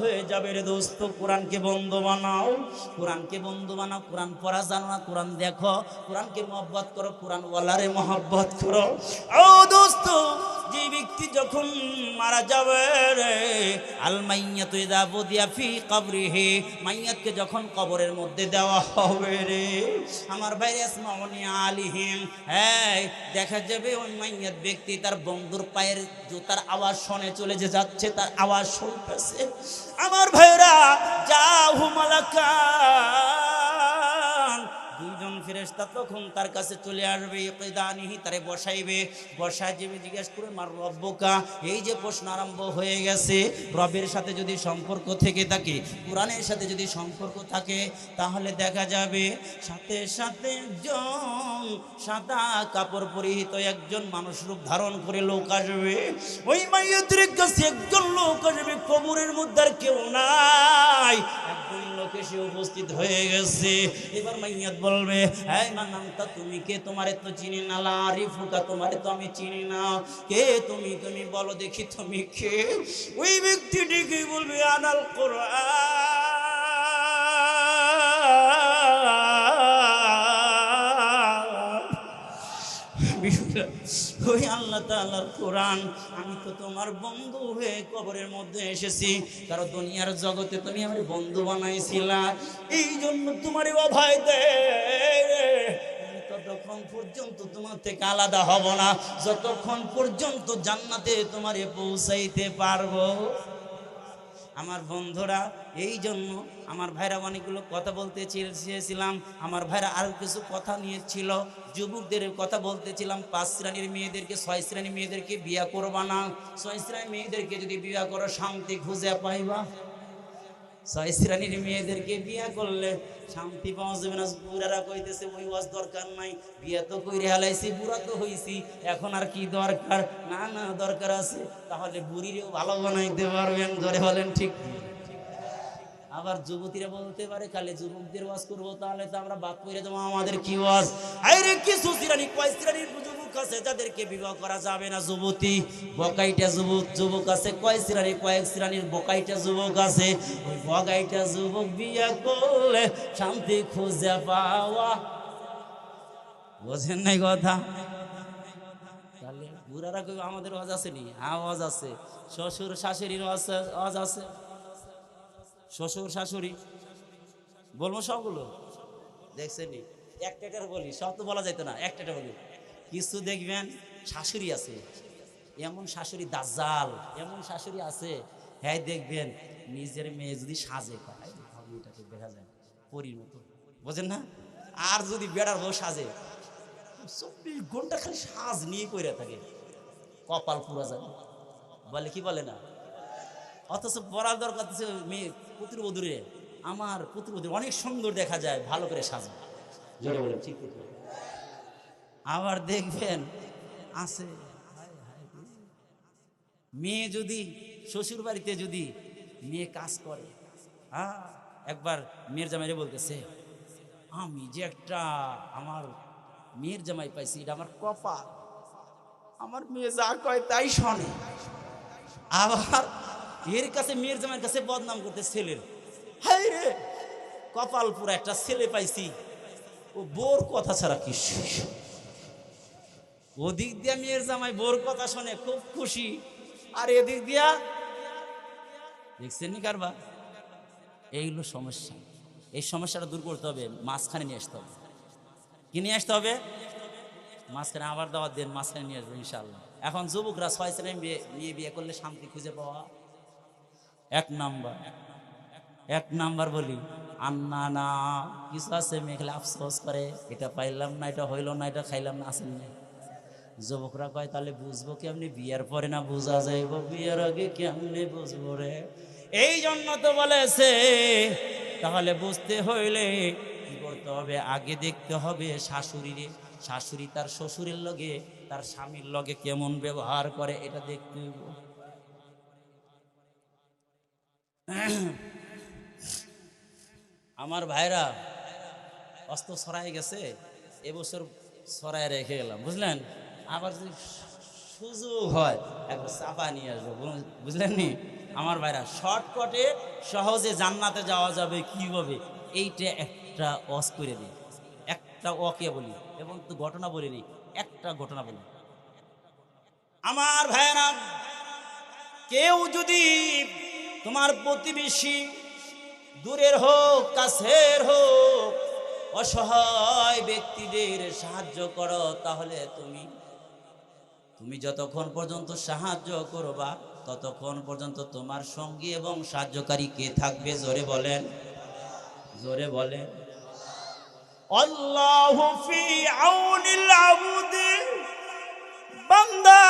হয়ে যাবে রে দোস্ত। কোরআনকে বন্ধু বানাও। কোরআনকে বন্ধু বানাও। কোরআন পড়া জানো না, কোরআন দেখো। কোরআনকে মহব্বত করো, কোরআনওয়ালারে মহব্বত করো। ও দোস্ত যে ব্যক্তি যখন মারা যাবে রে, আল মাইয়াত ইদা বুদিয়া ফি কবরিহি, মাইয়াতকে যখন কবরের মধ্যে দেওয়া হবে রে, আমার ভাই আসমাউনি আলিহিম হ্যাঁ দেখা যাবে ওই মাইয়াত ব্যক্তি তার বন্ধুর পায়ের জুতার আওয়াজ শুনে চলে যে যাচ্ছে, তার আওয়াজ শুনতেছে। আমার ভাইরা যা দুইজন ফেরেস্তা তখন তার কাছে চলে আসবে, ইকদানিহি তারে বসাইবে। বসায় যাবে জিজ্ঞেস করে, মার রব্বকা? এই যে প্রশ্ন আরম্ভ হয়ে গেছে, রবের সাথে যদি সম্পর্ক থেকে থাকে, কোরআনের সাথে যদি সম্পর্ক থাকে, তাহলে দেখা যাবে সাথে সাথে একজন সাদা কাপড় পরিহিত একজন মানুষ রূপ ধারণ করে লোক আসবে। ওই মাইয়াদের কাছে একজন লোক আসবে, কবরের মধ্যে আর কেউ এসে উপস্থিত হয়ে গেছে। এবার মাইয়াত বলবে হ্যাঁ তুমি কে? তোমারে তো চিনি না। লারিফুকা তোমারে তো আমি চিনি না। কে তুমি? তুমি বলো দেখি তুমি কে? ওই ব্যক্তিটিকে বলবে, আনাল কোরআন। ওই আল্লাহ তাআলার কোরআন। আমি তো তোমার বন্ধু হয়ে কবরের মধ্যে এসেছি। কারণ দুনিয়ার জগতে তুমি আমার বন্ধু বানাইছিলা। এই জন্য তোমার অভয় দে। ততক্ষণ পর্যন্ত তোমার থেকে আলাদা হব না। যতক্ষণ পর্যন্ত জান্নাতে তোমারে পৌঁছাইতে পারব। আমার বন্ধুরা, এই জন্য আমার ভাইরা অনেকগুলো কথা বলতে চেয়েছিলাম। আমার ভাইরা আরও কিছু কথা নিয়েছিল যুবকদের কথা বলতেছিলাম পাঁচ শ্রেণির মেয়েদেরকে, ছয় শ্রেণির মেয়েদেরকে বিয়া করবা না। ছয় শ্রেণির মেয়েদেরকে যদি বিয়া করো, শান্তি খুঁজে পাইবা। ছয় মেয়েদেরকে বিয়া করলে শান্তি পাওয়া যাবে না। বুড়ারা কইতেছে, ওই ওয়াজ দরকার নাই। বিয়া তো কইরে বুড়া তো হইছি। এখন আর কি দরকার? না না, দরকার আছে। তাহলে বুড়িরেও ভালো বানাইতে পারবেন। ধরে বলেন, ঠিক আবার যুবতীরা বলতে পারে, খালি যুবকদের ওয়াজ করব, তাহলে তো আমরা বাদ করে দেবো আমাদের কি ওয়াজ? আরে কিছু শ্রেণি, কয় যুবক আছে যাদেরকে বিবাহ করা যাবে না, যুবতী। বকাইটা যুবক যুবক আছে। কয় শ্রেণি? কয়েক শ্রেণির বকাইটা যুবক আছে। ওই বকাইটা যুবক বিয়া করলে শান্তি খুঁজে পাওয়া বোঝেন নাই কথা? বুড়ারা কই, আমাদের ওয়াজ আছে নি আওয়াজ আছে। শ্বশুর শাশুড়ির ওয়াজ ওয়াজ আছে। শ্বশুর শাশুড়ি। বলব সবগুলো? দেখছেন নি একটা একটা বলি, সব তো বলা যাইতো না। একটা বলি। কিছু দেখবেন শাশুড়ি আছে, এমন শাশুড়ি দাজ্জাল, এমন শাশুড়ি আছে হ্যাঁ দেখবেন নিজের মেয়ে যদি সাজে ভাবিটাকে দেখা যায় পরির মতো, বোঝেন না আর যদি বেড়ার বউ সাজে, চব্বিশ ঘণ্টা খালি সাজ নিয়ে কইরা থাকে, কপাল পুরা যায়, বলে কি বলে না অথচ পড়ার দরকার মেয়ে পুত্রবধূরে আমার পুত্রবধূ অনেক সুন্দর দেখা যায়, ভালো করে সাজা, জোরে ঠিক ঠিক। আবার দেখবেন আছে। মেয়ে যদি শ্বশুর বাড়িতে যদি মেয়ে কাজ করে হ্যাঁ? একবার মেয়ের জামাইরে বলতেছে, আমি যে একটা আমার মেয়ের জামাই পাইছি, এটা আমার কপাল। আমার মেয়ে যা কয় তাই শোনে। আবার এর কাছে, মেয়ের জামাইয়ের কাছে বদনাম করতে ছেলের হাই রে, কপাল পুরা একটা ছেলে পাইছি। ও বোর কথা ছাড়া কি ওদিক দিয়া মেয়ের জামাই বোর কথা শুনে, খুব খুশি। আর এদিক দিয়া দেখছেন কারবা? এইগুলো সমস্যা। এই সমস্যাটা দূর করতে হবে, মাঝখানে নিয়ে আসতে হবে। কি নিয়ে আসতে হবে? মাঝখানে আবার দাওয়াত দেন, মাঝখানে নিয়ে আসব ইনশাল্লাহ এখন যুবকরা ছয় বিয়ে বিয়ে বিয়ে করলে শান্তি খুঁজে পাওয়া? এক নাম্বার। এক নাম্বার বলি, আন্না না, কিছু আছে মেঘলে আফসোস করে, এটা পাইলাম না, এটা হইল না, এটা খাইলাম না, আসেন না যুবকরা কয়, তাহলে বুঝব কেমনি? বিয়ার পরে না বোঝা যাইব? বিয়ের আগে কেমনি বুঝব রে? এই জন্য তো বলেছে, তাহলে বুঝতে হইলে কি করতে হবে? আগে দেখতে হবে শাশুড়িরে শাশুড়ি তার শ্বশুরের লগে, তার স্বামীর লগে কেমন ব্যবহার করে, এটা দেখতে হইব। আমার ভাইরা অস্ত ছড়াই গেছে, এবছর ছড়াই রেখে গেলাম, বুঝলেন? আবার যদি সুযোগ হয়, একবার চাপা নিয়ে আসব, বুঝ- বুঝলেন নি? আমার ভাইরা, শর্টকটে সহজে জান্নাতে যাওয়া যাবে কীভাবে? এইটা একটা অস করে দিই। একটা ওকে বলি এবং তো ঘটনা বলিনি একটা ঘটনা বলি। আমার ভাইরা, কেউ যদি তোমার প্রতিবেশী দূরের হোক, কাছের হোক, অসহায় ব্যক্তিদের সাহায্য করো, তাহলে তুমি তুমি যতক্ষণ পর্যন্ত সাহায্য করবা, ততক্ষণ পর্যন্ত তোমার সঙ্গী এবং সাহায্যকারী কে থাকবে? জোরে বলেন। জোরে বলেন। আল্লাহু ফি আউনিল আবুদ বান্দা